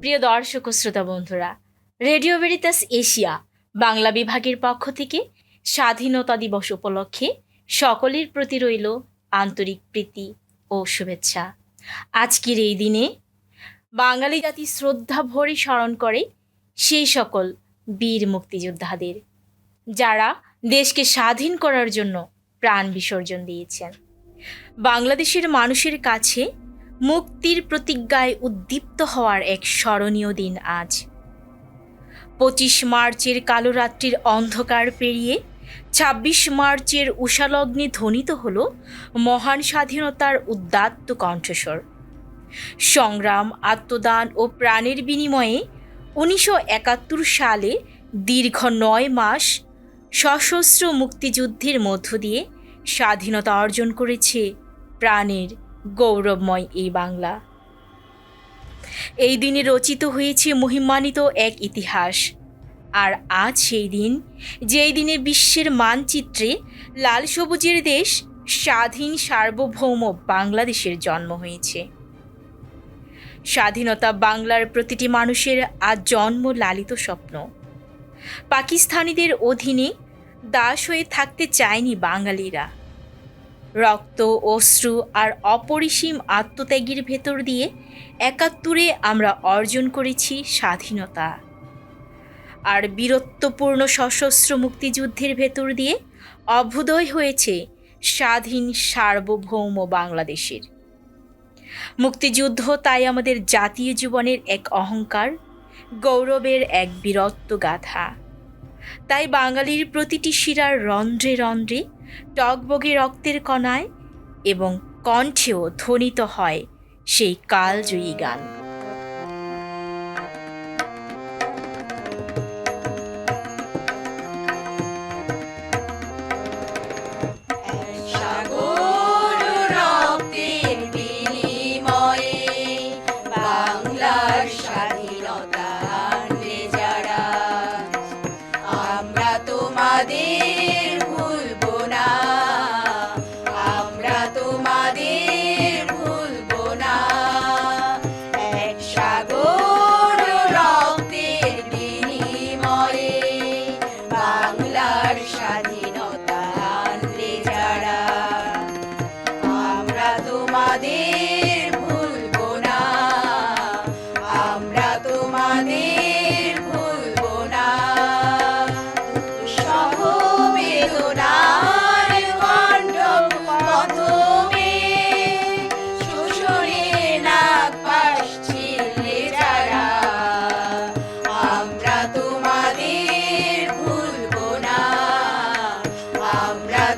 সুপ্রিয় দর্শক ও শ্রোতা বন্ধুরা, রেডিও ভেরিতাস এশিয়া, বাংলা বিভাগের পক্ষ থেকে স্বাধীনতা দিবস উপলক্ষে সকলের প্রতি রইল আন্তরিক প্রীতি ও শুভেচ্ছা। আজকের এই দিনে বাঙালি জাতি শ্রদ্ধা ভরে স্মরণ করে সেই সকল বীর মুক্তিযোদ্ধাদের, যারা দেশকে স্বাধীন করার জন্য প্রাণ বিসর্জন দিয়েছেন। বাংলাদেশের মানুষের কাছে মুক্তির প্রতিজ্ঞায় উদ্দীপ্ত হওয়ার এক স্মরণীয় দিন আজ। পঁচিশ মার্চের কালো রাত্রির অন্ধকার পেরিয়ে ছাব্বিশ মার্চের উষালগ্নে ধ্বনিত হল মহান স্বাধীনতার উদ্দাত্ত কণ্ঠস্বর। সংগ্রাম, আত্মদান ও প্রাণের বিনিময়ে উনিশশো একাত্তর সালে দীর্ঘ নয় মাস সশস্ত্র মুক্তিযুদ্ধের মধ্য দিয়ে স্বাধীনতা অর্জন করেছে প্রাণের গৌরবময় এই বাংলা। এই দিনে রচিত হয়েছে মহিমান্বিত এক ইতিহাস। আর আজ সেই দিন, যেই দিনে বিশ্বের মানচিত্রে লাল সবুজের দেশ স্বাধীন সার্বভৌম বাংলাদেশের জন্ম হয়েছে। স্বাধীনতা বাংলার প্রতিটি মানুষের আজ জন্ম লালিত স্বপ্ন। পাকিস্তানিদের অধীনে দাস হয়ে থাকতে চায়নি বাঙালিরা। রক্ত, অশ্রু আর অপরিসীম আত্মত্যাগের ভেতর দিয়ে একাত্তরে আমরা অর্জন করেছি স্বাধীনতা। আর বীরত্বপূর্ণ সশস্ত্র মুক্তিযুদ্ধের ভেতর দিয়ে অভ্যুদয় হয়েছে স্বাধীন সার্বভৌম বাংলাদেশের। মুক্তিযুদ্ধ তাই আমাদের জাতীয় জীবনের এক অহংকার, গৌরবের এক বীরত্ব গাথা তাই বাঙালির প্রতিটি শিরার রন্ধ্রে রন্ধ্রে টকবগে রক্তের কণায় এবং কণ্ঠেও ধ্বনিত হয় সেই কালজয়ী গান। আমরা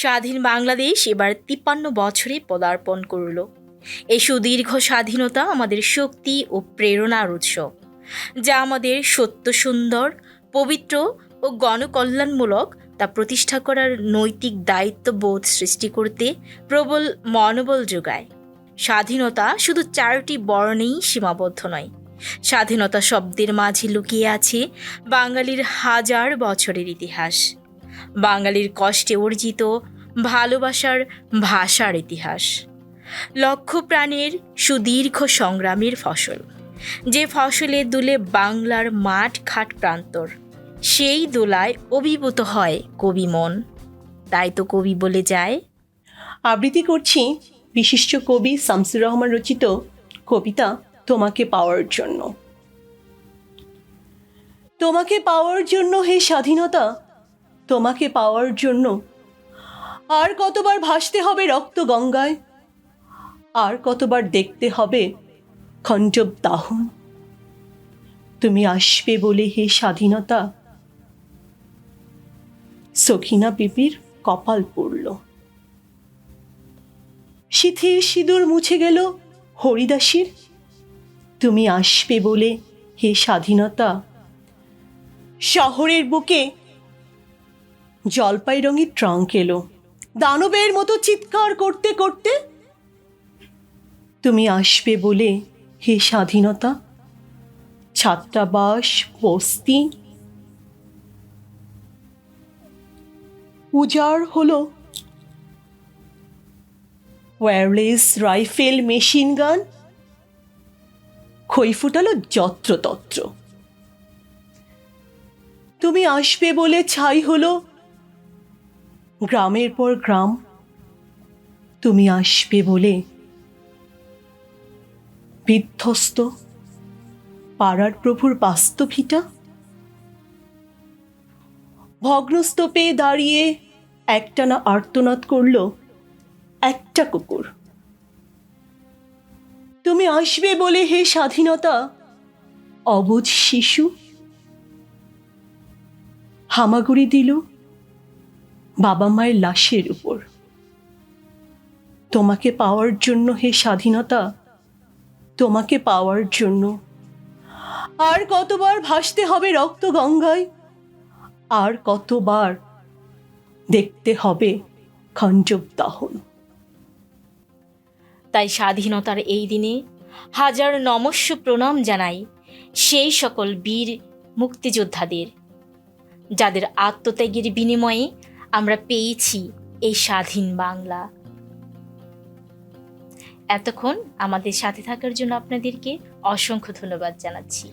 স্বাধীন বাংলাদেশ এবার তিপ্পান্ন বছরে পদার্পণ করল। এই সুদীর্ঘ স্বাধীনতা আমাদের শক্তি ও প্রেরণার উৎস, যা আমাদের সত্য সুন্দর, পবিত্র ও গণকল্যাণমূলক তা প্রতিষ্ঠা করার নৈতিক দায়িত্ববোধ সৃষ্টি করতে প্রবল মনোবল যোগায়। স্বাধীনতা শুধু চারটি বর্ণেই সীমাবদ্ধ নয়, স্বাধীনতা শব্দের মাঝে লুকিয়ে আছে বাঙালির হাজার বছরের ইতিহাস। বাঙালির কষ্টে অর্জিত ভালোবাসার ভাষার ইতিহাস। লক্ষ প্রাণের সুদীর্ঘ সংগ্রামের ফসল। যে ফসলে দুলে বাংলার মাঠ খাট প্রান্তর, সেই দোলায় অভিভূত হয় কবি মন। তাই তো কবি বলে যায়। আবৃত্তি করছি বিশিষ্ট কবি শামসুর রহমান রচিত কবিতা তোমাকে পাওয়ার জন্য। তোমাকে পাওয়ার জন্য হে স্বাধীনতা তোমাকে পাওয়ার জন্য। আর কতবার ভাসতে হবে রক্ত গঙ্গায়? আর কতবার দেখতে হবে খঞ্জব দাহন? তুমি আসবে বলে হে স্বাধীনতা। সখিনা বিপির কপাল পড়ল। শিথির সিঁদুর মুছে গেল হরিদাসীর। তুমি আসবে বলে হে স্বাধীনতা। শহরের বুকে জলপাই রঙের ট্রাঙ্ক এলো। দানবের মতো চিৎকার করতে করতে, তুমি আসবে বলে হে স্বাধীনতা, ছাত্রাবাস, বস্তি? উজাড় হলো ওয়্যারলেস রাইফেল মেশিন গান খই ফুটালো যত্রতত্র। তুমি আসবে বলে ছাই হলো গ্রামের পর গ্রাম তুমি আসবে বলে বিধ্বস্ত পাড়ার প্রভুর বাস্তভিটা ভগ্নস্তূপে দাঁড়িয়ে একটানা আর্তনাদ করল একটা কুকুর। তুমি আসবে বলে হে স্বাধীনতা অবুঝ শিশু? হামাগুড়ি দিল বাবা মায়ের লাশের উপর। তোমাকে পাওয়ার জন্য হে স্বাধীনতা, তোমাকে পাওয়ার জন্য। আর কতবার ভাসতে হবে রক্ত গঙ্গায়, আর কতবার দেখতে হবে খঞ্জব দাহন। তাই স্বাধীনতার এই দিনে হাজার নমস্য প্রণাম জানাই সেই সকল বীর মুক্তিযোদ্ধাদের, যাদের আত্মত্যাগের বিনিময়ে আমরা পেয়েছি এই স্বাধীন বাংলা। এতক্ষণ আমাদের সাথে থাকার জন্য আপনাদেরকে অসংখ্য ধন্যবাদ জানাচ্ছি।